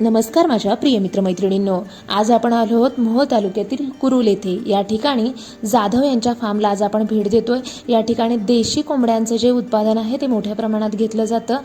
नमस्कार माझ्या प्रिय मित्रमैत्रिणींनो. आज आपण आलो आहोत मोह तालुक्यातील कुरुल येथे. या ठिकाणी जाधव यांच्या फार्मला आज आपण भेट देतोय. या ठिकाणी देशी कोंबड्यांचं जे उत्पादन आहे ते मोठ्या प्रमाणात घेतलं जातं.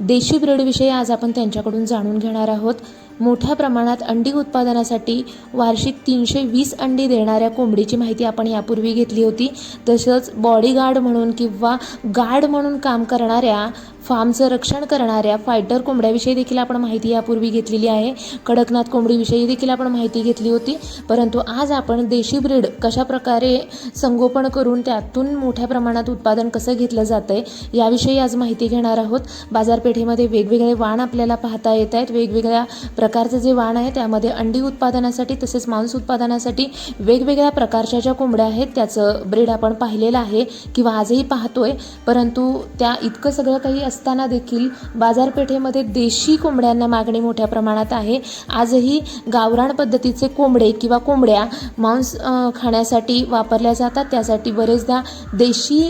देशी ब्रीडविषयी आज आपण त्यांच्याकडून जाणून घेणार आहोत. मोठ्या प्रमाणात अंडी उत्पादनासाठी वार्षिक तीनशे वीस अंडी देणाऱ्या कोंबडीची माहिती आपण यापूर्वी घेतली होती. तसंच बॉडीगार्ड म्हणून किंवा गार्ड म्हणून काम करणाऱ्या फार्मचं रक्षण करणाऱ्या फायटर कोंबड्याविषयी देखील आपण माहिती यापूर्वी घेतलेली आहे. कडकनाथ कोंबडीविषयी देखील आपण माहिती घेतली होती. परंतु आज आपण देशी ब्रीड कशा प्रकारे संगोपन करून त्यातून मोठ्या प्रमाणात उत्पादन कसं घेतलं जातं आहे याविषयी आज माहिती घेणार आहोत. बाजारपेठेमध्ये वेगवेगळे वाण आपल्याला पाहता येत आहेत. वेगवेगळ्या प्रकारचं जे वाण आहे त्यामध्ये अंडी उत्पादनासाठी तसेच मांस उत्पादनासाठी वेगवेगळ्या प्रकारच्या ज्या कोंबड्या आहेत त्याचं ब्रीड आपण पाहिलेलं आहे किंवा आजही पाहतोय. परंतु त्या इतकं सगळं काही असताना देखील बाजारपेठेमध्ये देशी कोंबड्यांना मागणी मोठ्या प्रमाणात आहे. आजही गावरान पद्धतीचे कोंबडे किंवा कोंबड्या मांस खाण्यासाठी वापरल्या जातात. त्यासाठी बरेचदा देशी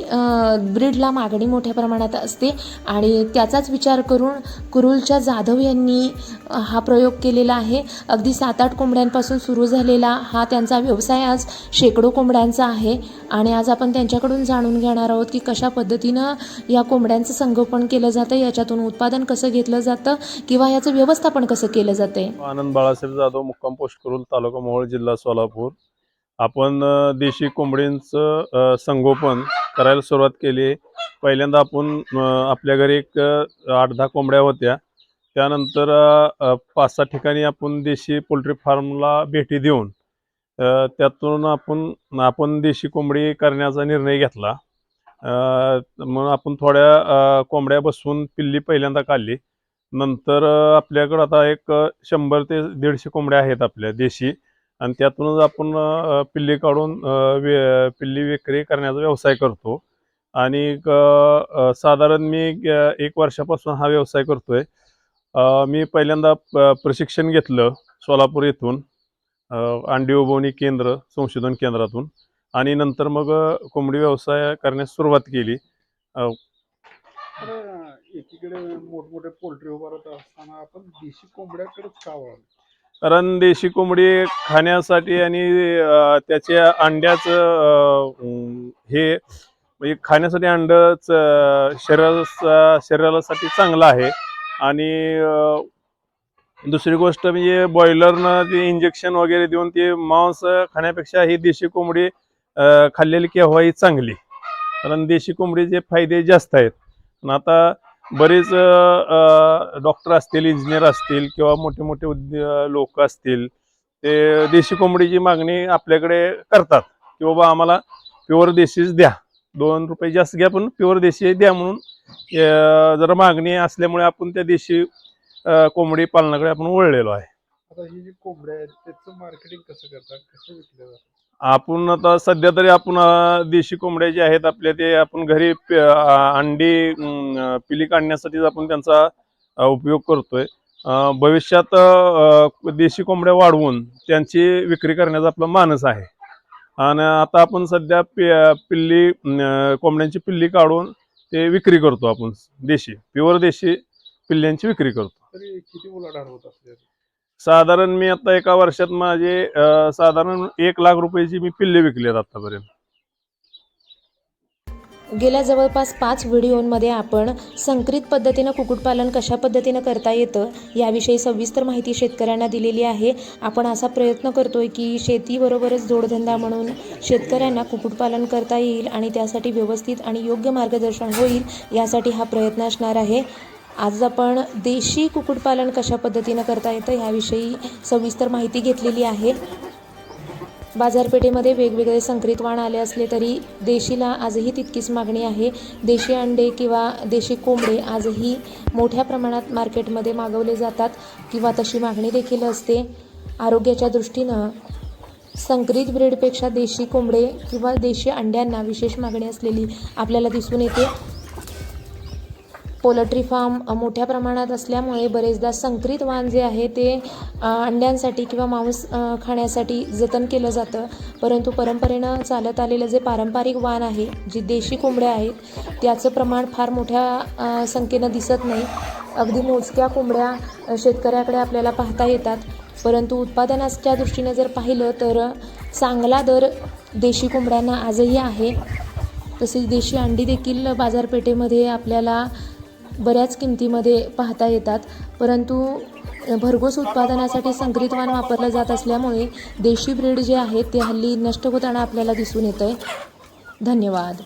ब्रीडला मागणी मोठ्या प्रमाणात असते. आणि त्याचाच विचार करून कुरुलच्या जाधव यांनी हा प्रयोग केलेला आहे. अगदी सात आठ कोंबड्यांपासून सुरू झालेला हा त्यांचा व्यवसाय आज शेकडो कोंबड्यांचा आहे. आणि आज आपण त्यांच्याकडून जाणून घेणार आहोत की कशा पद्धतीनं या कोंबड्यांचं संगोपन केलं जातं याच्यातून उत्पादन कसं घेतलं जातं किंवा याचं व्यवस्थापन कसं केलं जाते? आनंद बाळासाहेब जाधव मुक्काम पोस्ट करून तालुका मोहोळ जिल्हा सोलापूर. आपण देशी कोंबडींचं संगोपन करायला सुरुवात केली. पहिल्यांदा आपण आपल्या घरी एक आठ दहा कोंबड्या होत्या. त्यानंतर पाच सहा ठिकाणी आपण देशी पोल्ट्री फार्मला भेटी देऊन त्यातून आपण आपण देशी कोंबडी करण्याचा निर्णय घेतला. म्हणून मग आपण थोड्या कोंबड्या बसवून पिल्ली पहिल्यांदा काढली. नंतर आपल्याकडं आता एक शंभर ते दीडशे कोंबड्या आहेत आपल्या देशी. आणि त्यातूनच आपण पिल्ली काढून वे पिल्ली विक्री करण्याचा व्यवसाय करतो. आणि साधारण मी एक वर्षापासून हा व्यवसाय करतो आहे मी पहिल्यांदा प्रशिक्षण घेतलं सोलापूर येथून अंडी उभवणी केंद्र संशोधन केंद्रातून. आणि नंतर मग कोंबडी व्यवसाय करण्यास सुरुवात केली. एकीकडे मोठमोठे पोल्ट्री उभारत असताना आपण देशी कोंबड्याकडेच का वळालो? कारण देशी कोंबडी खाण्यासाठी आणि त्याच्या अंड्याचं हे म्हणजे खाण्यासाठी अंडच अ, शरीराला शरीरासाठी चांगलं आहे. आणि दुसरी गोष्ट म्हणजे बॉयलरनं ते इंजेक्शन वगैरे देऊन ते मांस खाण्यापेक्षा ही देशी कोंबडी खाल्लेली केव्हाही चांगली. कारण देशी कोंबडीचे फायदे जास्त आहेत. पण आता बरेच डॉक्टर असतील इंजिनियर असतील किंवा मोठे मोठे लोक असतील ते देशी कोंबडीची मागणी आपल्याकडे करतात. की बाबा आम्हाला प्युअर देशीच द्या. दोन रुपये जास्त घ्या पण प्युअर देशी द्या म्हणून जरा मागणी असल्यामुळे आपण त्या देशी कोंबडी पालनाकडे आपण वळलेलो आहे. आता ही जी कोंबड्या आहेत त्याचं मार्केटिंग कसं करतात? कसं विकलं जातं आपण आता सध्या तरी आपण देशी कोंबड्या जे आहेत आपल्या ते आपण घरी अंडी पिली काढण्यासाठीच आपण त्यांचा उपयोग करतोय. भविष्यात देशी कोंबड्या वाढवून त्यांची विक्री करण्याचा आपला मानस आहे. आणि आता आपण सध्या पि पिल्ली कोंबड्यांची पिल्ली काढून ते विक्री करतो आपण. देशी प्युअर देशी पिल्ल्यांची विक्री करतो. किती उलाढाल होत असते साधारण मी आता एका वर्षात माझे साधारण एक लाख रुपयाची मी पिल्ले विकले आहेत आतापर्यंत. गेल्या जवळपास पाच व्हिडिओंमध्ये आपण संकरित पद्धतीनं कुक्कुटपालन कशा पद्धतीनं करता येतं याविषयी सविस्तर माहिती शेतकऱ्यांना दिलेली आहे. आपण असा प्रयत्न करतोय की शेतीबरोबरच जोडधंदा म्हणून शेतकऱ्यांना कुक्कुटपालन करता येईल आणि त्यासाठी व्यवस्थित आणि योग्य मार्गदर्शन होईल यासाठी हा प्रयत्न असणार आहे. आज आपण देशी कुक्कुटपालन कशा पद्धतीनं करता येतं ह्याविषयी सविस्तर माहिती घेतलेली आहे. बाजारपेठेमध्ये वेगवेगळे संकरित वाण आले असले तरी देशीला आजही तितकीच मागणी आहे. देशी अंडे किंवा देशी कोंबडे आजही मोठ्या प्रमाणात मार्केटमध्ये मागवले जातात किंवा तशी मागणी देखील असते. आरोग्याच्या दृष्टीनं संकरित ब्रीडपेक्षा देशी कोंबडे किंवा देशी अंड्यांना विशेष मागणी असलेली आपल्याला दिसून येते. पोल्ट्री फार्म मोठ्या प्रमाणात असल्यामुळे बरेचदा संकरित वाण जे आहे ते अंड्यांसाठी किंवा मांस खाण्यासाठी जतन केलं जातं. परंतु परंपरेनं चालत आलेलं जे पारंपरिक वाण आहे जी देशी कोंबड्या आहेत त्याचं प्रमाण फार मोठ्या संख्येनं दिसत नाही. अगदी मोजक्या कोंबड्या शेतकऱ्याकडे आपल्याला पाहता येतात. परंतु उत्पादनाच्या दृष्टीने जर पाहिलं तर चांगला दर देशी कोंबड्यांना आजही आहे. तसेच देशी अंडी देखील बाजारपेठेमध्ये आपल्याला बऱ्याच किमतीमध्ये पाहता येतात. परंतु भरघोस उत्पादनासाठी संकरित वाण वापरलं जात असल्यामुळे देशी ब्रीड जे आहेत ते हल्ली नष्ट होताना आपल्याला दिसून येतं आहे धन्यवाद.